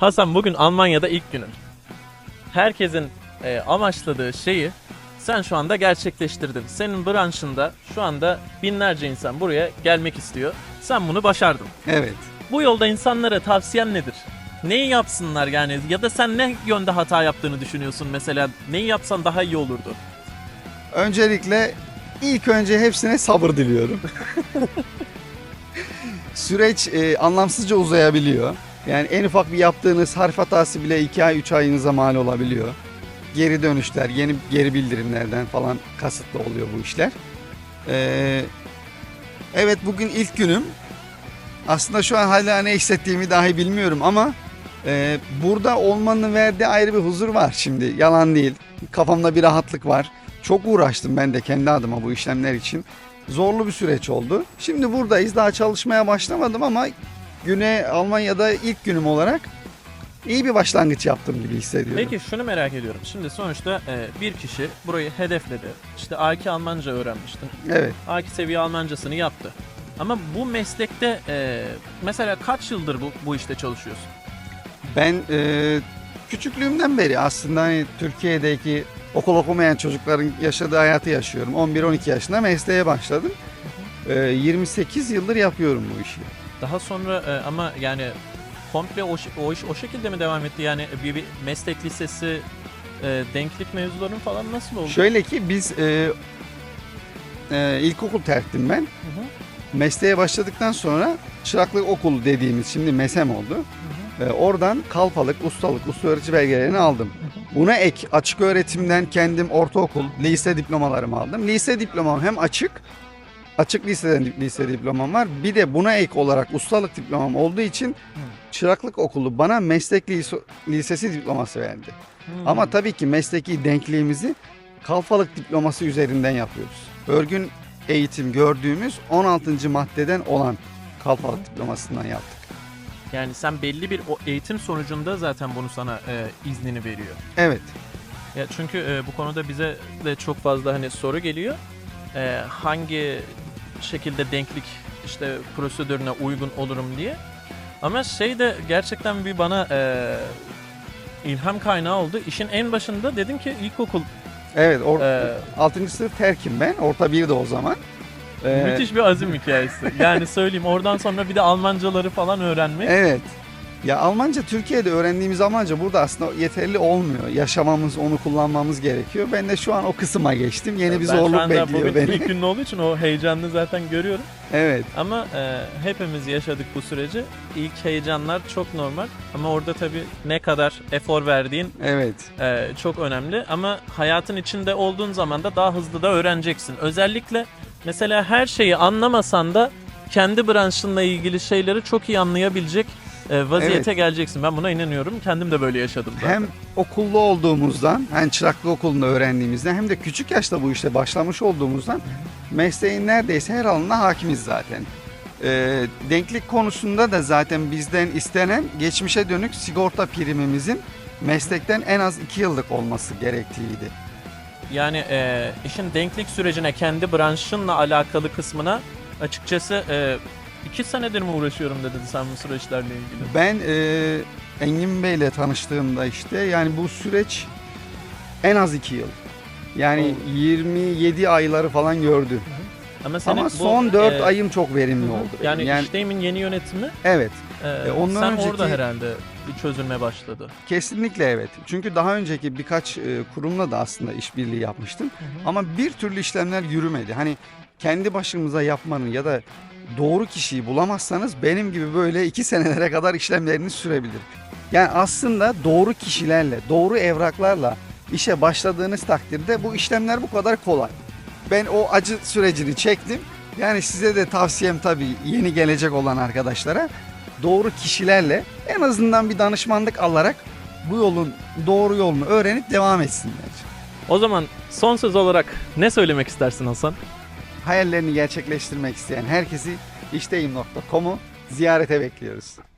Hasan bugün Almanya'da ilk günün. Herkesin e, amaçladığı şeyi sen şu anda gerçekleştirdin. Senin branşında şu anda binlerce insan buraya gelmek istiyor. Sen bunu başardın. Evet. Bu yolda insanlara tavsiyen nedir? Neyi yapsınlar yani ya da sen ne yönde hata yaptığını düşünüyorsun mesela neyi yapsan daha iyi olurdu? Öncelikle ilk önce hepsine sabır diliyorum. Süreç e, anlamsızca uzayabiliyor. Yani en ufak bir yaptığınız harf hatası bile 2 ay 3 ayınıza mal olabiliyor. Geri dönüşler, yeni geri bildirimlerden falan kasıtlı oluyor bu işler. Ee, evet bugün ilk günüm. Aslında şu an hala ne hissettiğimi dahi bilmiyorum ama e, burada olmanın verdiği ayrı bir huzur var şimdi. Yalan değil. Kafamda bir rahatlık var. Çok uğraştım ben de kendi adıma bu işlemler için. Zorlu bir süreç oldu. Şimdi buradayız. Daha çalışmaya başlamadım ama güne Almanya'da ilk günüm olarak iyi bir başlangıç yaptım gibi hissediyorum. Peki şunu merak ediyorum. Şimdi sonuçta e, bir kişi burayı hedefledi. İşte A2 Almanca öğrenmişti. Evet. A2 seviye Almancasını yaptı. Ama bu meslekte e, mesela kaç yıldır bu, bu işte çalışıyorsun? Ben e, küçüklüğümden beri aslında hani Türkiye'deki okul okumayan çocukların yaşadığı hayatı yaşıyorum. 11-12 yaşında mesleğe başladım. E, 28 yıldır yapıyorum bu işi. Daha sonra e, ama yani komple o, o iş o şekilde mi devam etti? Yani bir, bir meslek lisesi e, denklik mevzuların falan nasıl oldu? Şöyle ki biz e, e, ilkokul terktim ben. Hı hı, Mesleğe başladıktan sonra çıraklık okulu dediğimiz şimdi MESEM oldu. hı hı. E, oradan kalfalık, ustalık, usta öğretici belgelerini aldım. Buna ek açık öğretimden kendim ortaokul, lise diplomalarımı aldım. Lise diplomam hem açık, açık liseden lise diplomam var. Bir de buna ek olarak ustalık diplomam olduğu için çıraklık okulu bana meslek lise- lisesi diploması verdi. Hı. Ama tabii ki mesleki denkliğimizi kalfalık diploması üzerinden yapıyoruz. Örgün eğitim gördüğümüz 16. maddeden olan kalfalık diplomasından yaptık. Yani sen belli bir o eğitim sonucunda zaten bunu sana e, iznini veriyor. Evet. Ya çünkü e, bu konuda bize de çok fazla hani soru geliyor. E, hangi şekilde denklik işte prosedürüne uygun olurum diye. Ama şey de gerçekten bir bana e, ilham kaynağı oldu. İşin en başında dedim ki ilkokul Evet. Or- e, 6. sınıf terkim ben. Orta 1'de o zaman. Ee, müthiş bir azim hikayesi. Yani söyleyeyim oradan sonra bir de Almancaları falan öğrenmek. Evet. Ya Almanca Türkiye'de öğrendiğimiz Almanca burada aslında yeterli olmuyor. Yaşamamız, onu kullanmamız gerekiyor. Ben de şu an o kısma geçtim. Yeni bir Ben şu zorluk anda bekliyor bugün beni. ilk günün olduğu için o heyecanını zaten görüyorum. Evet. Ama e, hepimiz yaşadık bu süreci. İlk heyecanlar çok normal. Ama orada tabii ne kadar efor verdiğin Evet. e, çok önemli. Ama hayatın içinde olduğun zaman da daha hızlı da öğreneceksin. Özellikle mesela her şeyi anlamasan da kendi branşınla ilgili şeyleri çok iyi anlayabilecek e, vaziyete Evet. geleceksin. Ben buna inanıyorum. Kendim de böyle yaşadım zaten. Hem okullu olduğumuzdan, hem çıraklık okulunda öğrendiğimizden hem de küçük yaşta bu işte başlamış olduğumuzdan mesleğin neredeyse her alanına hakimiz zaten. Ee, denklik konusunda da zaten bizden istenen geçmişe dönük sigorta primimizin meslekten en az 2 yıllık olması gerektiğiydi. Yani e, işin denklik sürecine kendi branşınla alakalı kısmına açıkçası e, iki senedir mi uğraşıyorum dedin sen bu süreçlerle ilgili? Ben e, Engin Bey'le tanıştığımda işte yani bu süreç en az 2 yıl. Yani 27 ayları falan gördü. Ama, senin Ama bu, son 4 e, ayım çok verimli hı hı. oldu. Yani, yani işleyimin yeni yönetimi evet. e, E, ondan sen önceki- orada herhalde bir çözülme başladı. Kesinlikle evet. Çünkü daha önceki birkaç e, kurumla da aslında işbirliği yapmıştım. Ama bir türlü işlemler yürümedi. Hani kendi başımıza yapmanın ya da doğru kişiyi bulamazsanız benim gibi böyle iki senelere kadar işlemleriniz sürebilir. Yani aslında doğru kişilerle, doğru evraklarla işe başladığınız takdirde bu işlemler bu kadar kolay. Ben o acı sürecini çektim. Yani size de tavsiyem tabii yeni gelecek olan arkadaşlara doğru kişilerle en azından bir danışmanlık alarak bu yolun doğru yolunu öğrenip devam etsinler. O zaman son söz olarak ne söylemek istersin Hasan? Hayallerini gerçekleştirmek isteyen herkesi işteyim.com'u ziyarete bekliyoruz.